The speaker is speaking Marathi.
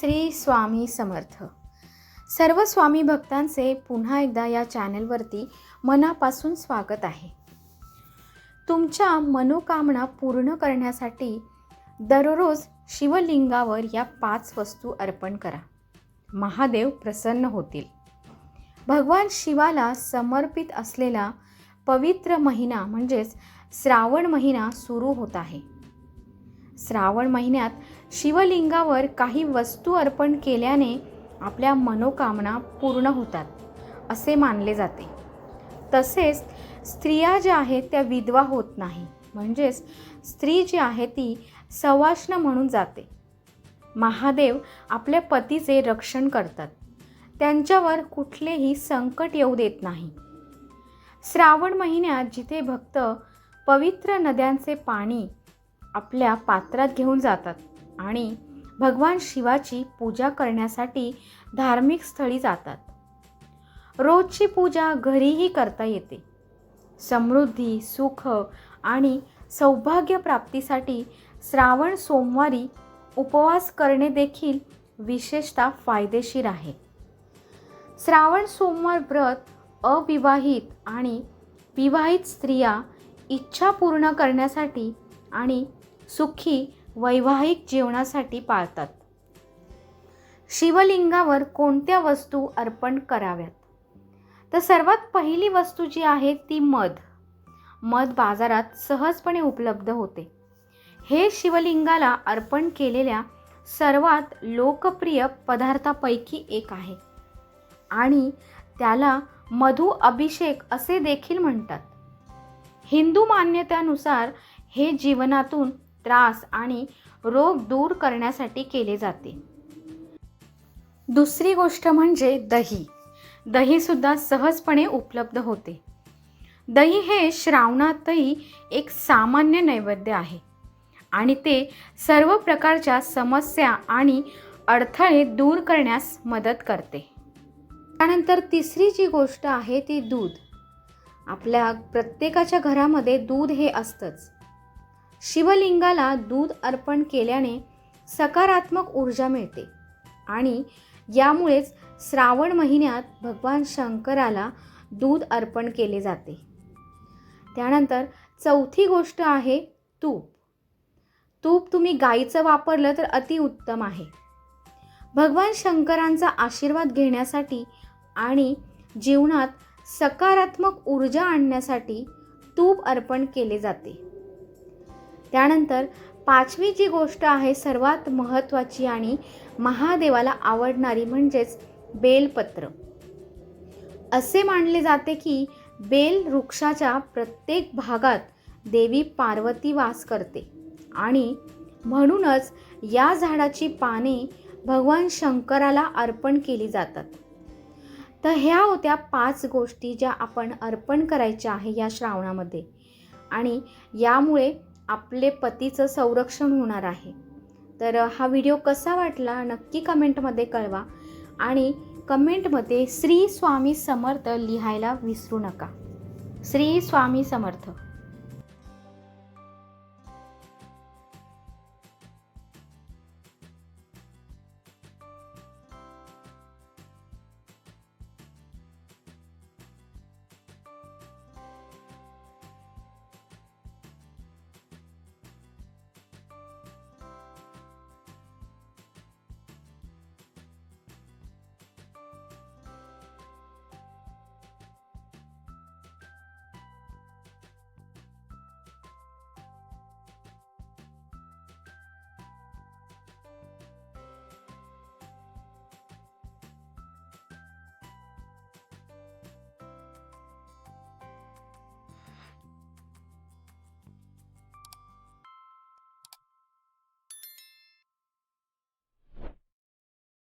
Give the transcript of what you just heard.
श्री स्वामी समर्थ. सर्व स्वामी भक्तांचे पुन्हा एकदा या चॅनलवरती मनापासून स्वागत आहे. तुमच्या मनोकामना पूर्ण करण्यासाठी दररोज शिवलिंगावर या पाच वस्तू अर्पण करा. महादेव प्रसन्न होतील. भगवान शिवाला समर्पित असलेला पवित्र महिना म्हणजेच श्रावण महिना सुरू होत आहे. श्रावण महिन्यात शिवलिंगावर काही वस्तू अर्पण केल्याने आपल्या मनोकामना पूर्ण होतात असे मानले जाते. तसेच स्त्रिया ज्या आहेत त्या विधवा होत नाही. म्हणजेच स्त्री जी आहे ती सवाष्ण म्हणून जाते. महादेव आपल्या पतीचे रक्षण करतात. त्यांच्यावर कुठलेही संकट येऊ देत नाही. श्रावण महिन्यात जिथे भक्त पवित्र नद्यांचे पाणी आपल्या पात्रात घेऊन जातात आणि भगवान शिवाची पूजा करण्यासाठी धार्मिक स्थळी जातात. रोजची पूजा घरीही करता येते. समृद्धी सुख आणि सौभाग्य प्राप्तीसाठी श्रावण सोमवारी उपवास करणे देखील विशेषतः फायदेशीर आहे. श्रावण सोमवार व्रत अविवाहित आणि विवाहित स्त्रिया इच्छा पूर्ण करण्यासाठी आणि सुखी वैवाहिक जीवनासाठी पाळतात. शिवलिंगावर कोणत्या वस्तू अर्पण कराव्यात? तर सर्वात पहिली वस्तू जी आहे ती मध. मध बाजारात सहजपणे उपलब्ध होते. हे शिवलिंगाला अर्पण केलेल्या सर्वात लोकप्रिय पदार्थापैकी एक आहे. आणि त्याला मधु अभिषेक असे देखील म्हणतात. हिंदू मान्यतेनुसार हे जीवनातून त्रास आणि रोग दूर करण्यासाठी केले जाते. दुसरी गोष्ट म्हणजे दही. दहीसुद्धा सहजपणे उपलब्ध होते. दही हे श्रावणातही एक सामान्य नैवेद्य आहे आणि ते सर्व प्रकारच्या समस्या आणि अडथळे दूर करण्यास मदत करते. त्यानंतर तिसरी जी गोष्ट आहे ती दूध. आपल्या प्रत्येकाच्या घरामध्ये दूध हे असतंच. शिवलिंगाला दूध अर्पण केल्याने सकारात्मक ऊर्जा मिळते. आणि यामुळेच श्रावण महिन्यात भगवान शंकराला दूध अर्पण केले जाते. त्यानंतर चौथी गोष्ट आहे तूप. तूप तुम्ही गाईचं वापरलं तर अतिउत्तम आहे. भगवान शंकरांचा आशीर्वाद घेण्यासाठी आणि जीवनात सकारात्मक ऊर्जा आणण्यासाठी तूप अर्पण केले जाते. त्यानंतर पाचवी जी गोष्ट आहे सर्वात महत्त्वाची आणि महादेवाला आवडणारी म्हणजेच बेलपत्र. असे मानले जाते की बेल वृक्षाच्या प्रत्येक भागात देवी पार्वती वास करते आणि म्हणूनच या झाडाची पाने भगवान शंकराला अर्पण केली जातात. तर ह्या होत्या पाच गोष्टी ज्या आपण अर्पण करायच्या आहे या श्रावणामध्ये. आणि यामुळे आपले पतीचं संरक्षण होणार आहे. तर हा व्हिडिओ कसा वाटला नक्की कमेंटमध्ये कळवा आणि कमेंटमध्ये श्री स्वामी समर्थ लिहायला विसरू नका. श्री स्वामी समर्थ.